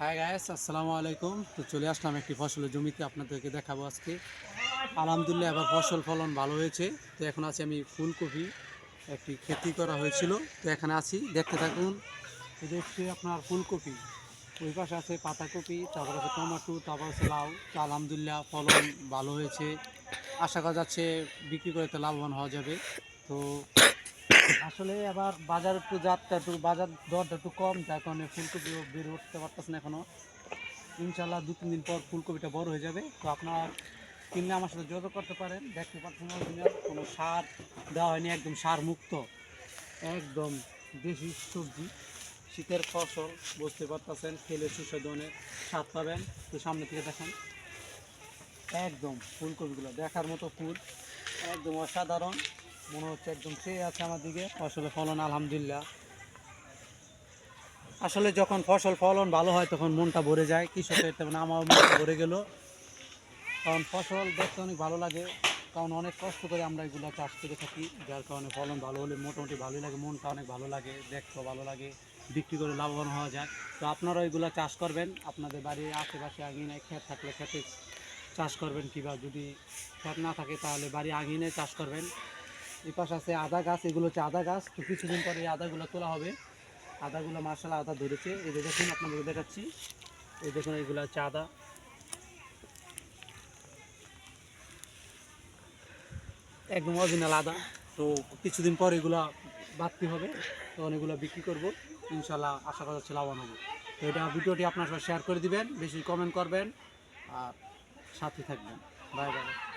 High guys আসসালামু আলাইকুম। তো চলে আসলাম একটি ফসলের জমিতে আপনাদেরকে দেখাবো আজকে। আলহামদুলিল্লাহ, এবার ফসল ফলন ভালো হয়েছে। তো এখন আছি আমি ফুলকপি, একটি খেতি করা হয়েছিল। তো এখানে আছি, দেখতে থাকুন। এই দেখছি আপনার ফুলকপি। ওই পাশে আছে পাতাকপি, তারপর আছে টমেটো, তারপর আছে লাউ। তো আলহামদুলিল্লাহ, ফলন ভালো হয়েছে। আশা করা যাচ্ছে বিক্রি করে তো লাভবান হওয়া যাবে। তো আসলে আবার বাজার একটু জাতটা একটু, বাজার দরটা একটু কম, যার কারণে ফুলকপিও বের উঠতে পারতেছে না এখনও। ইনশাল্লাহ দু তিন দিন পর ফুলকপিটা বড় হয়ে যাবে। তো আপনার কিনলে আমার সাথে যোগাযোগ করতে পারেন। দেখতে পাচ্ছেন কোনো সার দেওয়া হয়নি, একদম সার মুক্ত। একদম দেশি সবজি। শীতের ফসল, বুঝতে পারতেছেন, খেলে সুস্বাদু অনেক স্বাদ পাবেন। তো সামনে থেকে দেখেন, একদম ফুলকপিগুলো দেখার মতো ফুল, একদম অসাধারণ। মনে হচ্ছে একদম চেয়ে আছে আমার দিকে। ফসলের ফলন আলহামদুলিল্লাহ। আসলে যখন ফসল ফলন ভালো হয় তখন মনটা ভরে যায় কৃষকের তেমন আমার মনটা ভরে গেল। কারণ ফসল দেখতে অনেক ভালো লাগে, কারণ অনেক কষ্ট করে আমরা এগুলো চাষ করে থাকি, যার কারণে ফলন ভালো হলে মোটামুটি ভালোই লাগে, মনটা অনেক ভালো লাগে, দেখতেও ভালো লাগে, বিক্রি করে লাভবান হওয়া যায়। তো আপনারা এগুলো চাষ করবেন, আপনাদের বাড়ির আশেপাশে আঙিনে ক্ষেত থাকলে ক্ষেতে চাষ করবেন কিংবা, যদি ক্ষেত না থাকে তাহলে বাড়ি আঙিনে চাষ করবেন। এই পাশে আছে আদা গাছ, এগুলো হচ্ছে আদা গাছ। তো কিছুদিন পরে এই আদাগুলো তোলা হবে। আদাগুলো মার্শাল আদা ধরেছে। এই যে দেখুন আপনাদের দেখাচ্ছি। এই দেখুন, এগুলো হচ্ছে আদা। একদম অরিজিনাল আদা। তো কিছুদিন পর এগুলো বাড়তি হবে। তখন এগুলো বিক্রি করব। ইনশাল্লাহ আশা করা হচ্ছে লাভবান হব। তো এটা ভিডিওটি আপনার সাথে শেয়ার করে দিবেন। বেশি কমেন্ট করবেন। আর সাথে থাকবেন। Bye bye